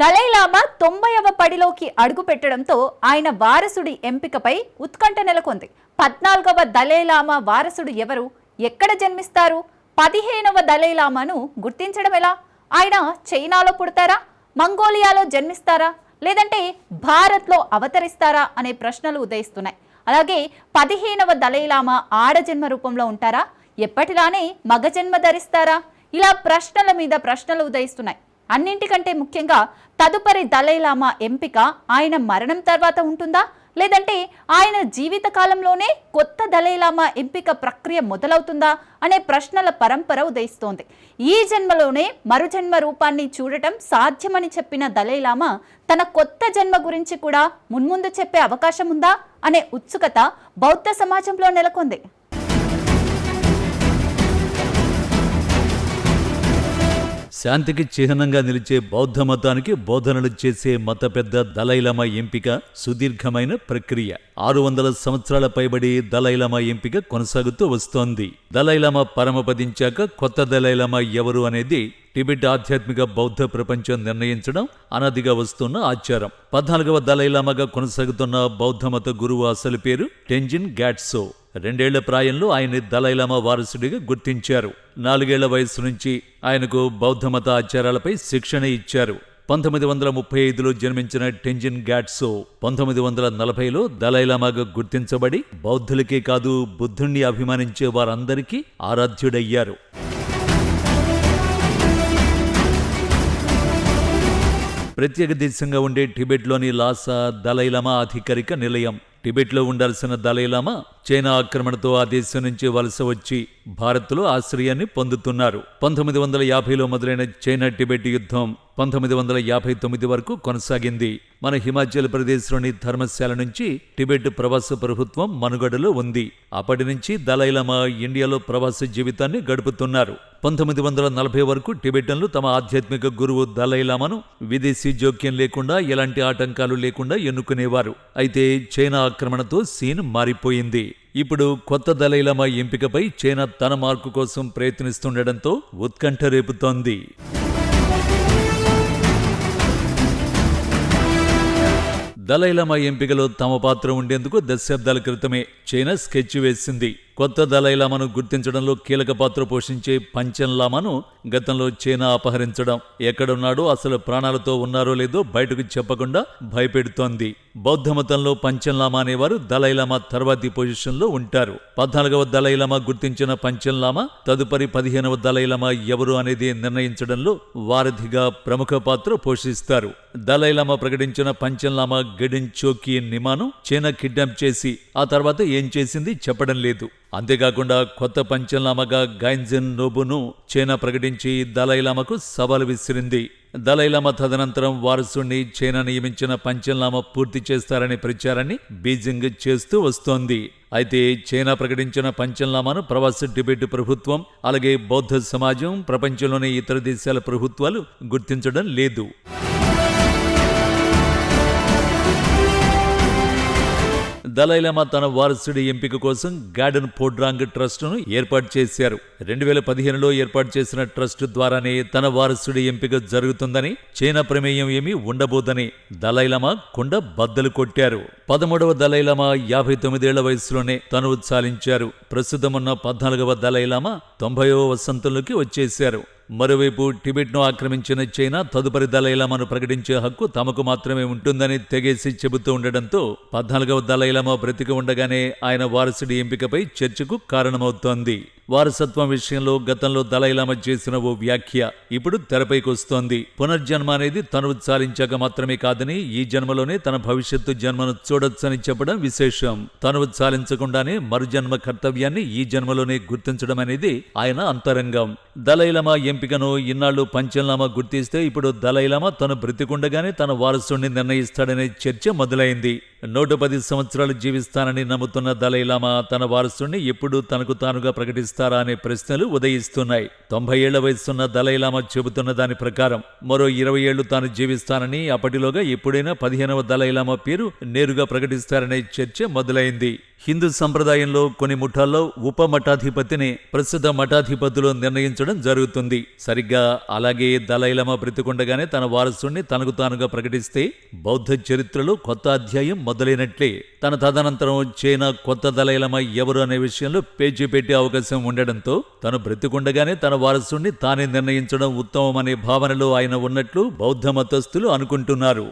Dalai Lama తొంభైవ పడిలోకి అడుగు పెట్టడంతో ఆయన వారసుడి ఎంపికపై ఉత్కంఠ నెలకొంది. పద్నాలుగవ దలైలామా వారసుడు ఎవరు? ఎక్కడ జన్మిస్తారు? పదిహేనవ దలైలామాను గుర్తించడం ఎలా? ఆయన చైనాలో పుడతారా? మంగోలియాలో జన్మిస్తారా? లేదంటే భారత్లో అవతరిస్తారా అనే ప్రశ్నలు ఉదయిస్తున్నాయి. అలాగే పదిహేనవ దలైలామా ఆడజన్మ రూపంలో ఉంటారా? ఎప్పటిలానే మగ జన్మ ధరిస్తారా? ఇలా ప్రశ్నల మీద ప్రశ్నలు ఉదయిస్తున్నాయి. అన్నింటికంటే ముఖ్యంగా తదుపరి దలైలామా ఎంపిక ఆయన మరణం తర్వాత ఉంటుందా? లేదంటే ఆయన జీవితకాలంలోనే కొత్త దలైలామా ఎంపిక ప్రక్రియ మొదలవుతుందా అనే ప్రశ్నల పరంపర ఉదయిస్తోంది. ఈ జన్మలోనే మరుజన్మ రూపాన్ని చూడటం సాధ్యమని చెప్పిన దలైలామా తన కొత్త జన్మ గురించి కూడా మున్ముందు చెప్పే అవకాశం ఉందా? అనే ఉత్సుకత బౌద్ధ సమాజంలో నెలకొంది. శాంతికి చిహ్నంగా నిలిచే బౌద్ధ మతానికి బోధనలు చేసే మత పెద్ద దలైలమా ఎంపిక సుదీర్ఘమైన ప్రక్రియ. ఆరు వందల సంవత్సరాల పైబడి దలైలమా ఎంపిక కొనసాగుతూ వస్తోంది. దలైలమా పరమపదించాక కొత్త దలైలమా ఎవరు అనేది టిబెట్ ఆధ్యాత్మిక బౌద్ధ ప్రపంచం నిర్ణయించడం అనదిగా వస్తున్న ఆచారం. పద్నాలుగవ దళైలామాగా కొనసాగుతున్న బౌద్ధ మత గురువు అసలు పేరు టెంజిన్ గ్యాట్సో. రెండేళ్ళ ప్రాయంలో ఆయన్ని దళైలామా వారసుడిగా గుర్తించారు. నాలుగేళ్ళ వయసు నుంచి ఆయనకు బౌద్ధ మత ఆచారాలపై శిక్షణ ఇచ్చారు. పంతొమ్మిది వందల ముప్పై ఐదులో జన్మించిన టెంజిన్ గ్యాట్సో పంతొమ్మిది వందల నలభైలో దలైలామాగా గుర్తించబడి బౌద్ధులకే కాదు బుద్ధుణ్ణి అభిమానించే వారందరికీ ఆరాధ్యుడయ్యారు. ప్రత్యేక దేశంగా ఉండే టిబెట్లోని లాసా దలైలమా అధికారిక నిలయం. టిబెట్లో ఉండాల్సిన దలైలామా చైనా ఆక్రమణతో ఆ దేశం నుంచి వలస వచ్చి భారత్లో ఆశ్రయాన్ని పొందుతున్నారు. పంతొమ్మిది వందల యాభైలో మొదలైన చైనా టిబెట్ యుద్ధం పంతొమ్మిది వందల యాభై తొమ్మిది వరకు కొనసాగింది. మన హిమాచల్ ప్రదేశ్లోని ధర్మశాల నుంచి టిబెట్ ప్రవాస ప్రభుత్వం మనుగడలో ఉంది. అప్పటి నుంచి దలైలామా ఇండియాలో ప్రవాస జీవితాన్ని గడుపుతున్నారు. పంతొమ్మిది వందల నలభై వరకు టిబెటన్లు తమ ఆధ్యాత్మిక గురువు దలైలామాను విదేశీ జోక్యం లేకుండా ఎలాంటి ఆటంకాలు లేకుండా ఎన్నుకునేవారు. అయితే చైనా ఆక్రమణతో సీన్ మారిపోయింది. ఇప్పుడు కొత్త దలైలామా ఎంపికపై చైనా తన మార్కు కోసం ప్రయత్నిస్తుండటంతో ఉత్కంఠ రేపుతోంది. దలైలామా ఎంపికలో తమ పాత్ర ఉండేందుకు దశాబ్దాల క్రితమే చైనా స్కెచ్ వేసింది. కొత్త దలైలామాను గుర్తించడంలో కీలక పాత్ర పోషించే పంచన్లామాను గతంలో చైనా అపహరించడం. ఎక్కడున్నాడో అసలు ప్రాణాలతో ఉన్నారో లేదో బయటకు చెప్పకుండా భయపెడుతోంది. బౌద్ధమతంలో పంచన్లామా అనేవారు దలైలామా తర్వాతి పొజిషన్లో ఉంటారు. పద్నాలుగవ దలైలామా గుర్తించిన పంచన్లామా తదుపరి పదిహేనవ దలైలామా ఎవరు అనేది నిర్ణయించడంలో వారధిగా ప్రముఖ పాత్ర పోషిస్తారు. దలైలామా ప్రకటించిన పంచన్లామా గడిన్ చోకీ నిమాను చైనా కిడ్నాప్ చేసి ఆ తర్వాత ఏం చేసింది చెప్పడం లేదు. అంతేకాకుండా కొత్త పంచలామగా గైన్జన్ నోబును చైనా ప్రకటించి దలైలామకు సవాలు విసిరింది. దలైలామ తదనంతరం వారసుణ్ణి చైనా నియమించిన పంచలామ పూర్తి చేస్తారనే ప్రచారాన్ని బీజింగ్ చేస్తూ వస్తోంది. అయితే చైనా ప్రకటించిన పంచన్లామాను ప్రవాస టిబెట్ ప్రభుత్వం అలాగే బౌద్ధ సమాజం ప్రపంచంలోని ఇతర దేశాల ప్రభుత్వాలు గుర్తించడం లేదు. దలైలమా తన వారసుడి ఎంపిక కోసం గార్డెన్ పోడ్రాంగ్ ట్రస్టును ఏర్పాటు చేశారు. రెండు వేల పదిహేనులో ఏర్పాటు చేసిన ట్రస్ట్ ద్వారానే తన వారసుడి ఎంపిక జరుగుతుందని చైనా ప్రమేయం ఏమీ ఉండబోదని దలైలమా కుండ బద్దలు కొట్టారు. పదమూడవ దలైలమా యాభై తొమ్మిదేళ్ళ వయసులోనే తను చాలించారు ప్రస్తుతం ఉన్న పద్నాలుగవ దలైలమా తొంభైవ వసంతంలోకి వచ్చేశారు. మరోవైపు టిబెట్ను ఆక్రమించిన చైనా తదుపరి దళైలామాను ప్రకటించే హక్కు తమకు మాత్రమే ఉంటుందని తెగేసి చెబుతూ ఉండడంతో పద్నాలుగవ దళైలామా బ్రతికి ఉండగానే ఆయన వారసుడి ఎంపికపై చర్చకు కారణమవుతోంది. వారసత్వం విషయంలో గతంలో దలైలామా చేసిన ఓ వ్యాఖ్య ఇప్పుడు తెరపైకి వస్తోంది. పునర్జన్మ అనేది తను చాలించాక మాత్రమే కాదని ఈ జన్మలోనే తన భవిష్యత్తు జన్మను చూడొచ్చని చెప్పడం విశేషం. తను సాధించకుండానే మరుజన్మ కర్తవ్యాన్ని ఈ జన్మలోనే గుర్తించడం అనేది ఆయన అంతరంగం. దలైలామా ఎంపికను ఇన్నాళ్ళు పంచంలామా గుర్తిస్తే ఇప్పుడు దలైలామా తను బ్రతికుండగానే తన వారసుడిని నిర్ణయిస్తాడనే చర్చ మొదలైంది. నూట పది సంవత్సరాలు జీవిస్తానని నమ్ముతున్న దలైలామా తన వారసుణ్ణి ఎప్పుడు తనకు తానుగా ప్రకటిస్తారా అనే ప్రశ్నలు ఉదయిస్తున్నాయి. తొంభై ఏళ్ళ వయసున్న దలైలామా చెబుతున్న దాని ప్రకారం మరో ఇరవై ఏళ్ళు తాను జీవిస్తానని అప్పటిలోగా ఎప్పుడైనా పదిహేనవ దలైలామా పేరు నేరుగా ప్రకటిస్తారనే చర్చ మొదలైంది. హిందూ సంప్రదాయంలో కొన్ని ముఠాల్లో ఉప మఠాధిపతిని ప్రస్తుత మఠాధిపతులు నిర్ణయించడం జరుగుతుంది. సరిగ్గా అలాగే దలైలమ బ్రతికుండగానే తన వారసుణ్ణి తనకు తానుగా ప్రకటిస్తే బౌద్ధ చరిత్రలో కొత్త అధ్యాయం మొదలైనట్లే తన తదనంతరం చైనా కొత్త దలైలమ ఎవరు అనే విషయంలో పేచీ పెట్టే అవకాశం ఉండడంతో తను బ్రతికుండగానే తన వారసుడిని తానే నిర్ణయించడం ఉత్తమమనే భావనలో ఆయన ఉన్నట్లు బౌద్ధ మతస్థులు అనుకుంటున్నారు.